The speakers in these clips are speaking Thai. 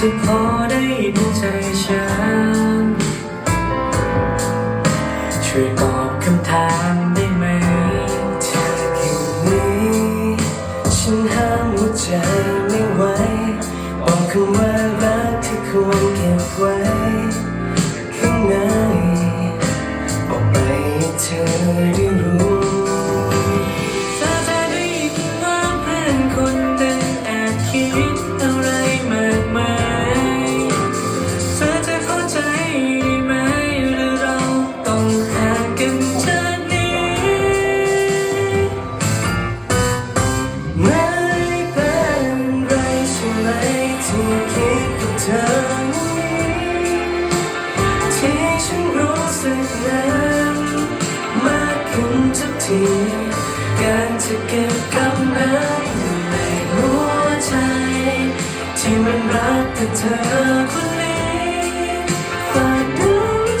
จะพอได้ในใจฉันช่วยบอก ธอที่ฉันรู้สึกนั้นมากขึ้นทุกทีการจะเก็บคำนั้นอยู่ในหัวใจ ที่มันรักแต่เธอคนนี้ฝากดู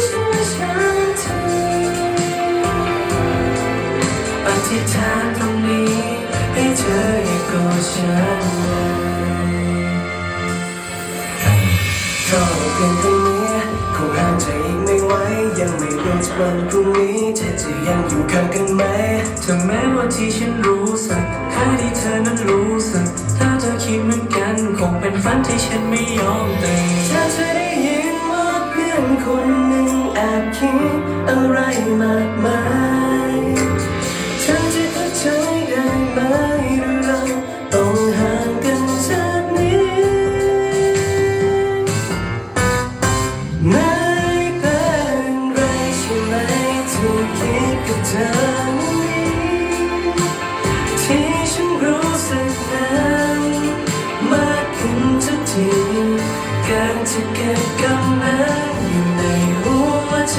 ช่วยฉันเธออธิษฐานตรงนี้ให้เธอให้กอฉัน ไม่ไหวยังไม่รู้จะวันพรุ่งนี้เธอจะยังอยู่ข้างกันไหมถึงแม้ว่าที่ฉันรู้สึกแค่ที่เธอนั้นรู้สึกถ้าเธอคิดเหมือนกัน คงเป็นฝันที่ฉันไม่ยอมตื่นถ้าเธอได้ยินว่าเพื่อนคนหนึ่งแอบคิดอะไรมากมาย เธอนี้ที่ฉันรู้สึกนั้นมากขึ้นทุกทีการจะเก็บกำนั้นอยู่ในหัวใจ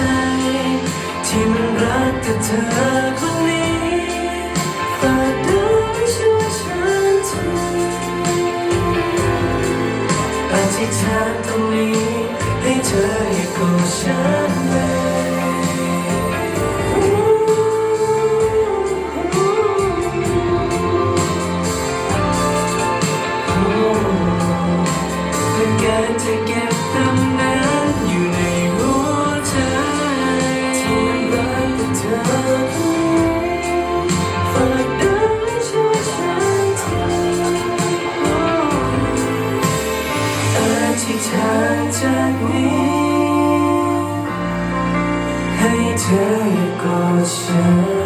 ที่มันรักกับเธอคนนี้ฝากดูช่วยฉันเธออธิษฐานตรงนี้ ให้เธ